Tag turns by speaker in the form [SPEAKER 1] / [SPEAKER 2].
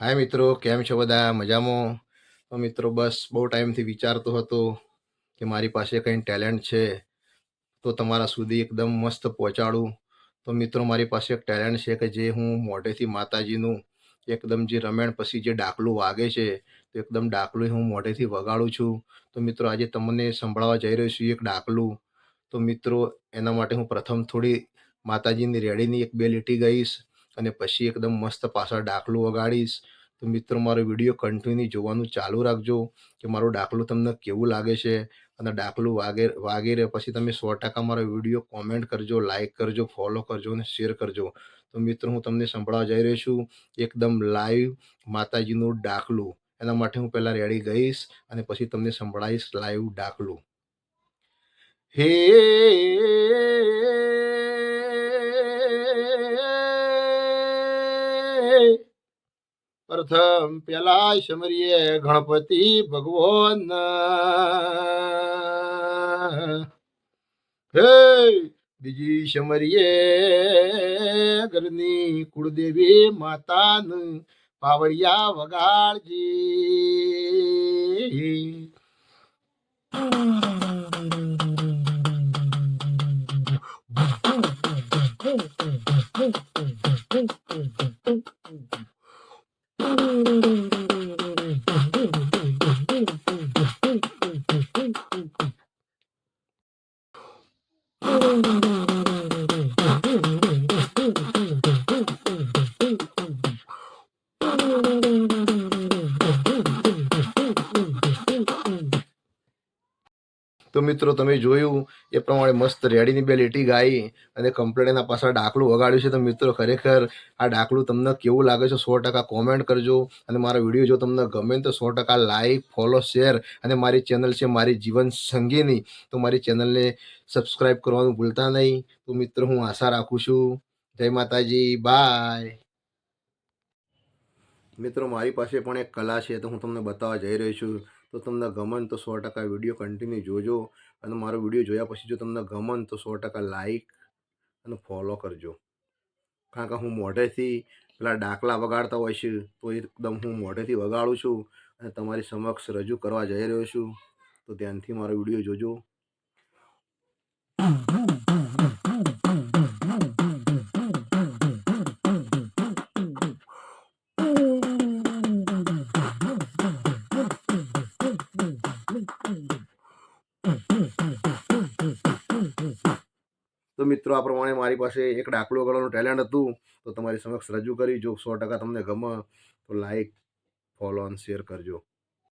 [SPEAKER 1] હાય મિત્રો, કેમ છો બધા? મજામાં? તો મિત્રો, બસ બહુ ટાઈમથી વિચારતો હતો કે મારી પાસે કંઈ ટેલેન્ટ છે, તો તમારા સુધી એકદમ મસ્ત પહોંચાડું. તો મિત્રો, મારી પાસે એક ટેલેન્ટ છે કે જે હું મોઢેથી માતાજીનું એકદમ જે રમેણ પછી જે ડાકલું વાગે છે, તો એકદમ ડાકલું હું મોઢેથી વગાડું છું. તો મિત્રો, આજે તમને સંભળાવવા જઈ રહ્યો છું એક ડાકલું. તો મિત્રો, એના માટે હું પ્રથમ થોડી માતાજીની રેડીની એક બે લીટી ગઈશ. અને પછી એકદમ મસ્ત પાછળ ડાકલું વગાડીશ. તો મિત્રો, મારો વીડિયો કન્ટિન્યુ જોવાનું ચાલુ રાખજો કે મારું ડાકલું તમને કેવું લાગે છે? અને ડાકલું વાગે વાગે રહે પછી તમે સો ટકા મારો વીડિયો કોમેન્ટ કરજો લાઇક કરજો ફોલો કરજો અને શેર કરજો. તો મિત્રો, હું તમને સંભળાવવા જઈ રહ્યો છું એકદમ લાઈવ માતાજીનું ડાકલું. એના માટે હું પહેલાં રેડી ગઈશ અને પછી તમને સંભળાવીશ લાઈવ ડાકલું. હે પ્રથમ પેલા સમરીએ ગણપતિ ભગવાન. હે બીજી સમરીએ ઘરની કુળદેવી માતાનું પાવડિયા વગાડજી. Thank you. તો મિત્રો, તમે જોયું, એ પ્રમાણે મસ્ત રેડીની બે લીટી ગાઈ અને કમ્પ્લેટના પાછળ ડાકલું વગાડ્યું છે. તો મિત્રો, ખરેખર આ ડાકલું તમને કેવું લાગે છે સો ટકા કોમેન્ટ કરજો અને મારા વીડિયો જો તમને ગમે તો સો ટકા લાઇક ફોલો શેર અને મારી ચેનલ છે મારી જીવન સંગીની. તો મારી ચેનલને સબસ્ક્રાઈબ કરવાનું ભૂલતા નહીં. તો મિત્રો, હું આશા રાખું છું. જય માતાજી. બાય મિત્રો, મારી પાસે પણ એક કલા છે તો હું તમને બતાવવા જઈ રહ્યો છું. તો તમને ગમન તો સો ટકા વીડિયો કન્ટિન્યુ જોજો અને મારો વીડિયો જોયા પછી જો તમને ગમન તો સો ટકા લાઈક અને ફોલો કરજો. કારણ કે હું મોઢેથી પેલા ડાકલા વગાડતા હોય છે, તો એકદમ હું મોઢેથી વગાડું છું અને તમારી સમક્ષ રજૂ કરવા જઈ રહ્યો છું. તો ધ્યાનથી મારો વીડિયો જોજો. તો મિત્રો, આ પ્રમાણે મારી પાસે એક ડાકલો કરવાનું ટેલેન્ટ હતું. તો તમારી સમક્ષ રજૂ કરી. જો સો ટકા તમને ગમે તો લાઈક ફોલો અને શેર કરજો.